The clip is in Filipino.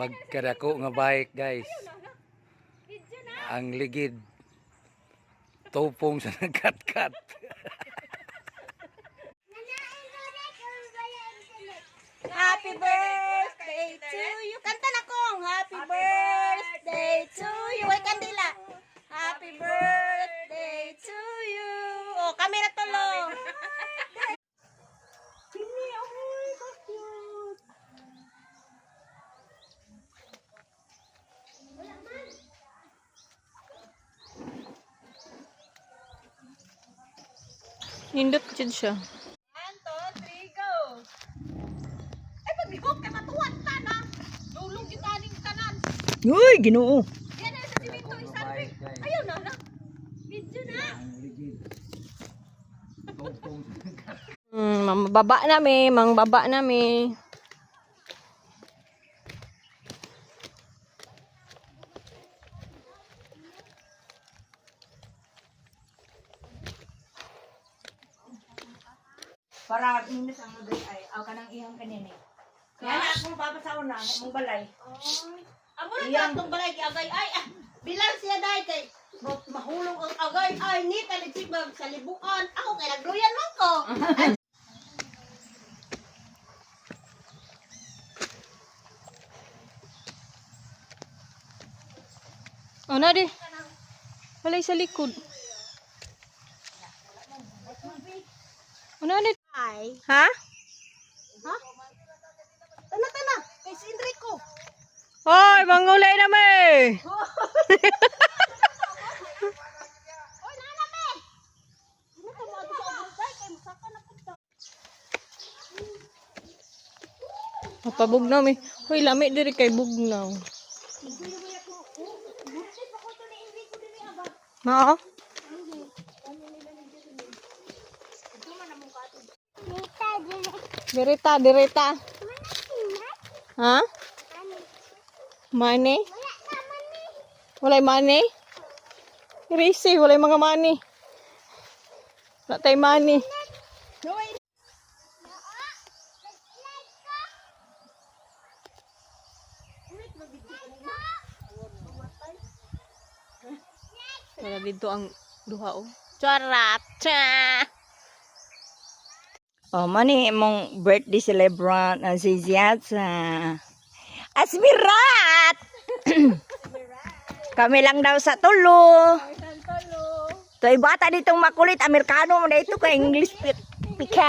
Pagkadako nga bike guys. Ang ligid. Tupong sa nagkat-kat. Happy birthday to you. Kanta na kong. Happy birthday to you. Ay, kandila. Happy birthday to you. Oh, kami na Nindot jud siya. One, two, three, go. Ay, pag-ihok ka matuwan ta na. Dulong gitaning tanan. Uy, Ginoo. Yan na sa simento isarpi. Ayaw na na. Video na. Hmm, mambaba na mi, mangbaba na mi. Para minus ang magay ay aw kanang iyang kanini. Yan akong papasaon na mong balay. Amo na ka itong balay kay agay. Ay, ah, bilang siya dahil kay ma- mahulog ang agay. Ay, ni taligsik ba sa libuan. Ako kay nagluyan man ko. Oh, na di. Walay sa likod. Oh, na di. Ay. Ha? Ha? Tana, tana. Kay si Enrico. Hoy, mangulay na me. Mapabugnaw mi. Hoy, lami diri kay bugnaw. Mao? Dirita, dirita. Ha? Money? Walay money? Risi, walay mga money. Wala tayo money. Wala dito ang duha oh. Charat! Cha! Oh, mani mong birthday celebrant ang si Ziatsa. Asmirat! Kami lang daw sa tulo. To bata ditong makulit, Amerikano mo na ito ka English speaking.